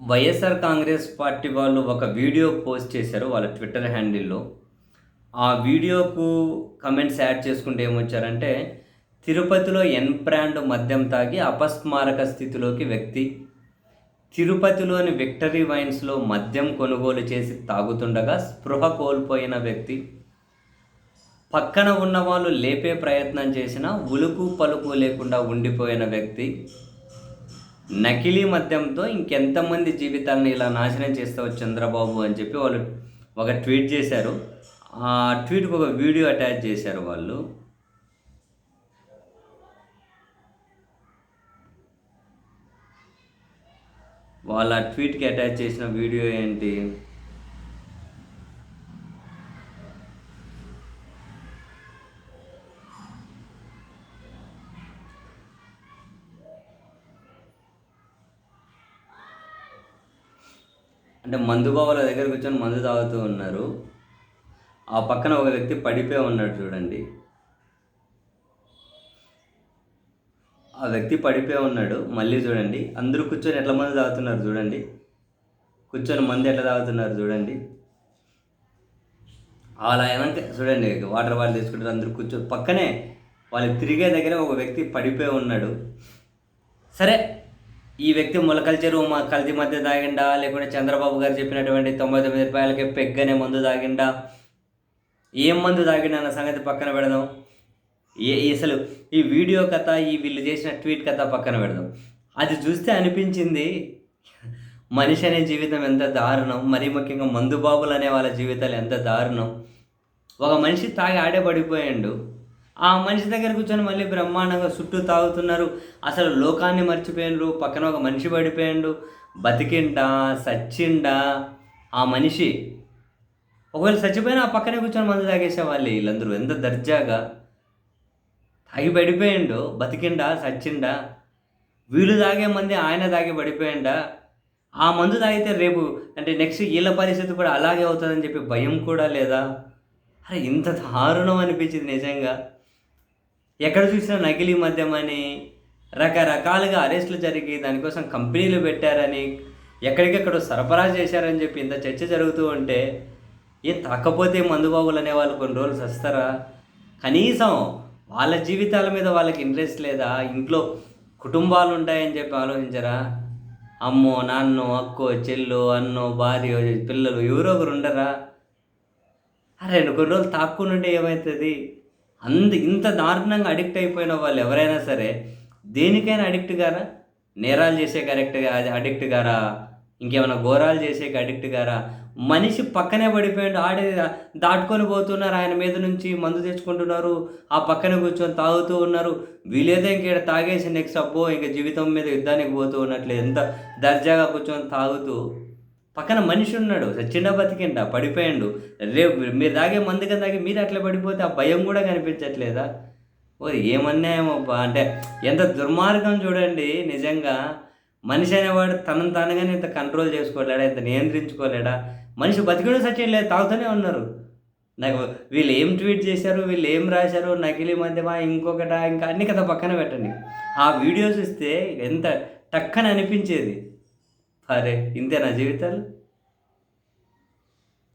YSR Congress party వాళ్ళు ఒక video post చేశారు వాళ్ళ ట్విట్టర్ హ్యాండిల్లో. ఆ వీడియోకు కమెంట్స్ యాడ్ చేసుకుంటే ఏమొచ్చారంటే తిరుపతిలో ఎన్ బ్రాండ్ మద్యం తాగి అపస్మారక స్థితిలోకి వ్యక్తి తిరుపతిలోని విక్టరీ వైన్స్లో మద్యం కొనుగోలు చేసి తాగుతుండగా స్పృహ కోల్పోయిన వ్యక్తి పక్కన ఉన్న వాళ్ళు లేపే ప్రయత్నం చేసినా ఉలుకు పలుకు లేకుండా ఉండిపోయిన వ్యక్తి నకిలీ మద్యంతో ఇంకెంతమంది జీవితాలను ఇలా నాశనం చేస్తావు చంద్రబాబు అని చెప్పి వాళ్ళు ఒక ట్వీట్ చేశారు. ఆ ట్వీట్కి ఒక వీడియో అటాచ్ చేశారు వాళ్ళు. వాళ్ళ ట్వీట్కి అటాచ్ చేసిన వీడియో ఏంటి? అంటే మందు బావుల దగ్గర కూర్చొని మందు తాగుతూ ఉన్నారు. ఆ పక్కన ఒక వ్యక్తి పడిపోయి ఉన్నాడు చూడండి. ఆ వ్యక్తి పడిపోయి ఉన్నాడు మళ్ళీ చూడండి. అందరూ కూర్చొని ఎట్లా మందు తాగుతున్నారు చూడండి. కూర్చొని మందు ఎట్లా తాగుతున్నారు చూడండి. అలా ఏమంటే చూడండి వాటర్ బాటిల్ తీసుకుంటారు అందరూ కూర్చొని. పక్కనే వాళ్ళు తిరిగే దగ్గర ఒక వ్యక్తి పడిపోయి ఉన్నాడు. సరే ఈ వ్యక్తి మొలకల చెరువు మా కల్తీ మధ్య తాగిండా లేకుంటే చంద్రబాబు గారు చెప్పినటువంటి తొంభై తొమ్మిది రూపాయలకి పెగ్గనే మందు తాగిండా ఏం మందు తాగిండా అన్న సంగతి పక్కన పెడదాం. ఏ అసలు ఈ వీడియో కథ ఈ వీళ్ళు చేసిన ట్వీట్ కథ పక్కన పెడదాం. అది చూస్తే అనిపించింది మనిషి అనే జీవితం ఎంత దారుణం మరీ ముఖ్యంగా మందుబాబులు అనే వాళ్ళ జీవితాలు ఎంత దారుణం. ఒక మనిషి తాగి ఆడే పడిపోయాడు ఆ మనిషి దగ్గర కూర్చొని మళ్ళీ బ్రహ్మాండంగా చుట్టూ తాగుతున్నారు. అసలు లోకాన్ని మర్చిపోయిండ్రు పక్కన ఒక మనిషి పడిపోయిండు బతికిండా సచ్చిండా. ఆ మనిషి ఒకవేళ చచ్చిపోయినా ఆ పక్కనే కూర్చొని మందు తాగేసేవాళ్ళు వీళ్ళందరూ. ఎంత దర్జాగా. తాగి పడిపోయిండు బతికిండా సచ్చిండా. వీళ్ళు తాగే మంది ఆయన తాగి పడిపోయిండా. ఆ మందు తాగితే రేపు అంటే నెక్స్ట్ వీళ్ళ పరిస్థితి కూడా అలాగే అవుతుందని చెప్పి భయం కూడా లేదా? అరే ఇంత దారుణం అనిపించింది నిజంగా. ఎక్కడ చూసినా నకిలీ మద్యం అని రకరకాలుగా అరెస్టులు జరిగి దానికోసం కంపెనీలు పెట్టారని ఎక్కడికెక్కడో సరఫరా చేశారని చెప్పి ఇంత చర్చ జరుగుతూ ఉంటే ఏం తాకపోతే మందుబాబులు అనేవాళ్ళు కొన్ని రోజులు వస్తారా కనీసం వాళ్ళ జీవితాల మీద వాళ్ళకి ఇంట్రెస్ట్ లేదా? ఇంట్లో కుటుంబాలు ఉంటాయని చెప్పి ఆలోచించరా? అమ్మో నాన్నో అక్కో చెల్లు అన్నో భార్య పిల్లలు ఎవరో ఒకరు ఉండరా? అరే కొన్ని రోజులు తాక్కుండా ఏమవుతుంది అంత ఇంత దారుణంగా అడిక్ట్ అయిపోయిన వాళ్ళు ఎవరైనా సరే దేనికైనా అడిక్ట్ గారా? నేరాలు చేసే కరెక్ట్ అడిక్ట్ గారా? ఇంకేమైనా ఘోరాలు చేసే అడిక్ట్ గారా? మనిషి పక్కనే పడిపోయాడు ఆడే దాటుకొని పోతున్నారు ఆయన మీద నుంచి మందు తెచ్చుకుంటున్నారు ఆ పక్కన కూర్చొని తాగుతూ ఉన్నారు. వీలేదో ఇంక తాగేసి నెక్స్ట్ అబ్బో ఇంకా జీవితం మీద యుద్ధానికి పోతూ ఉన్నట్లు ఎంత దర్జాగా కూర్చొని తాగుతూ పక్కన మనిషి ఉన్నాడు చిన్న బతికిండ పడిపోయాడు. రేపు మీరు తాగే మందుగా తాగి మీరు అట్లా పడిపోతే ఆ భయం కూడా కనిపించట్లేదా? ఓ ఏమన్నాయేమబ్బా అంటే ఎంత దుర్మార్గం చూడండి నిజంగా. మనిషి అనేవాడు తనను తానుగానే ఇంత కంట్రోల్ చేసుకోలేడా ఇంత నియంత్రించుకోలేడా? మనిషి బతికడం సత్యం లేదు తాగుతూనే ఉన్నారు. నాకు వీళ్ళు ఏం ట్వీట్ చేశారు వీళ్ళు ఏం రాశారు నకిలీ మధ్యమా ఇంకొకట ఇంకా అన్ని కథ పక్కన పెట్టండి. ఆ వీడియోస్ ఇస్తే ఎంత టక్కని అనిపించేది. అరే ఇంతేనా జీవితాలు?